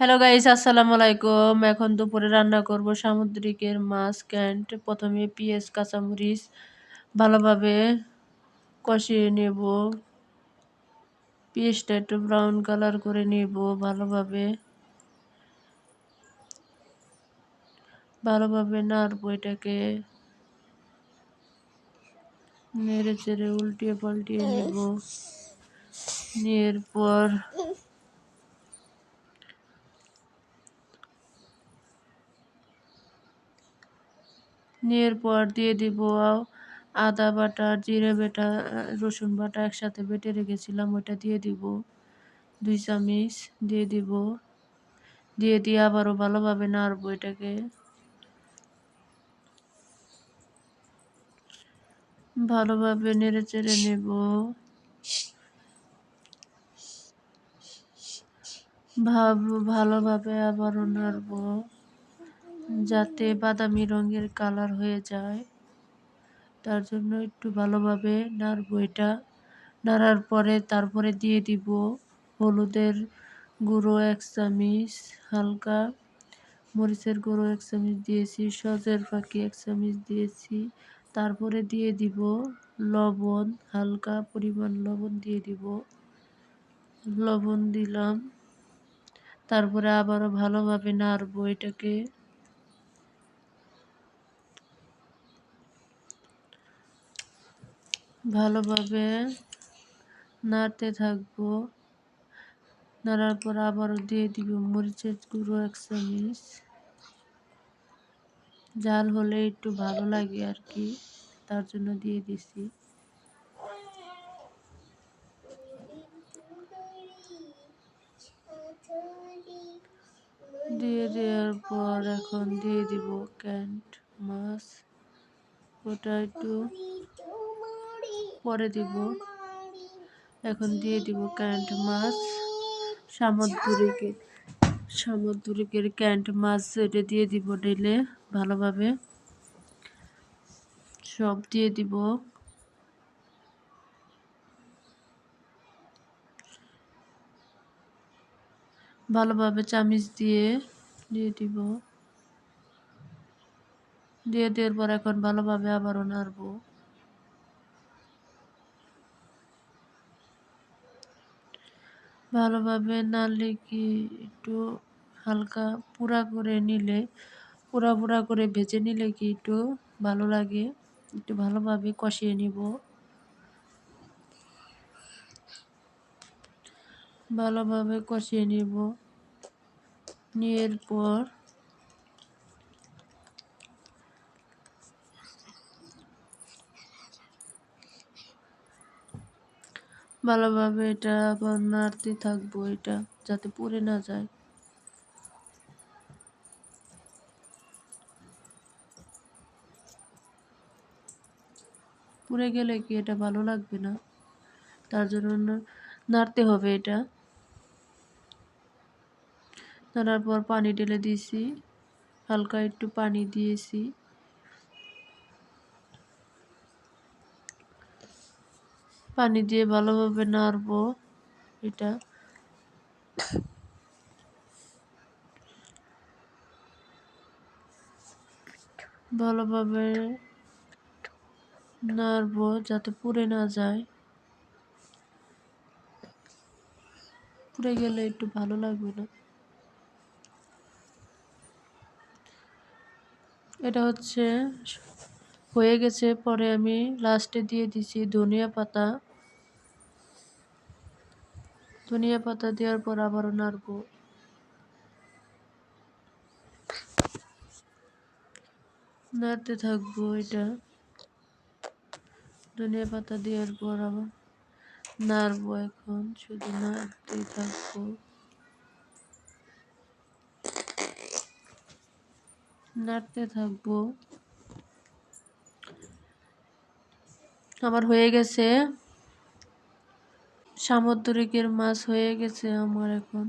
Hello guys আসসালামু আলাইকুম। এখন দুপুরে রান্না করব সামুদ্রিকের মাছ, ক্যান্ট। প্রথমে পেঁয়াজ, কাঁচামরিচ ভালোভাবে কষিয়ে নেব। পেঁয়াজটা একটু ব্রাউন কালার করে নেব ভালোভাবে। ভালোভাবে নাড়বো এটাকে। নেড়ে চেড়ে উল্টিয়ে পাল্টিয়ে নেব। নেওয়ার নেওয়ার পর দিয়ে দিব আদা বাটা, জিরে বেটা, রসুন বাটা একসাথে বেটে রেখেছিলাম, ওইটা দিয়ে দিব। দুই চামিচ দিয়ে দিব। দিয়ে দিয়ে আবারও ভালোভাবে নাড়বো এটাকে। ভালোভাবে নেড়ে চেড়ে নেব। ভাব, ভালোভাবে আবারও নাড়বো। যাতে বাদামি রঙের কালার হয়ে যায়। তার জন্য একটু ভালোভাবে নাড়বো এটা। নাড়ার পরে তারপরে দিয়ে দিব হলুদের গুঁড়ো এক চামিচ, হালকা মরিচের গুঁড়ো এক চামিচ দিয়েছি, সজের ফাঁকি এক চামিচ দিয়েছি। তারপরে দিয়ে দিব লবণ, হালকা পরিমাণ লবণ দিয়ে দিব। লবণ দিলাম। তারপরে আবারও ভালোভাবে নাড়বো এটাকে। ভালোভাবে নাড়তে থাকব। নাড়ার পর আবারও দিয়ে দিব মরিচের গুঁড়ো এক চামিচ। জাল হলে একটু ভালো লাগে আর কি, তার জন্য দিয়ে দিছি। দিয়ে দেওয়ার পর এখন দিয়ে দিব ক্যান্ট মাছ। ওটা একটু পরে দিব। এখন দিয়ে দিব ক্যান্ট মাছ সামুদ্রিকের সামুদ্রিকের ক্যান্ট মাছ এটা দিয়ে দিব ডেলে ভালোভাবে। সব দিয়ে দিব। ভালোভাবে চামিচ দিয়ে দিয়ে দিব। দিয়ে দেওয়ার পর এখন ভালোভাবে আবারও নাড়বো। ভালোভাবে না কি একটু হালকা পুরা করে নিলে, পুরা পুরা করে ভেজে নিলে কি একটু ভালো লাগে? একটু ভালোভাবে কষিয়ে নিব। ভালোভাবে কষিয়ে নিব। নিয়ে পর ভালোভাবে এটা আবার নাড়তে থাকব এটা, যাতে পুড়ে না যায়। পুড়ে গেলে কি এটা ভালো লাগবে না? তার জন্য নাড়তে হবে এটা। নাড়ার পর পানি ঢেলে দিয়েছি, হালকা একটু পানি দিয়েছি। পানি দিয়ে ভালোভাবে নাড়বো, এটা। ভালোভাবে নাড়বো যাতে পুড়ে না যায়। পুড়ে গেলে একটু ভালো লাগবে না। এটা হচ্ছে হয়ে গেছে, পরে আমি লাস্টে দিয়ে দিছি ধনিয়া পাতা। ধনিয়া পাতা দেওয়ার পর আবারও নাড়বো। নাড়তে থাকব এটা। ধনিয়া পাতা দেওয়ার পর আবার নাড়বো এখন, শুধু নাড়তে থাকব। নাড়তে থাকব। আমার হয়ে গেছে। সামুদ্রিকের মাছ হয়ে গেছে আমার এখন।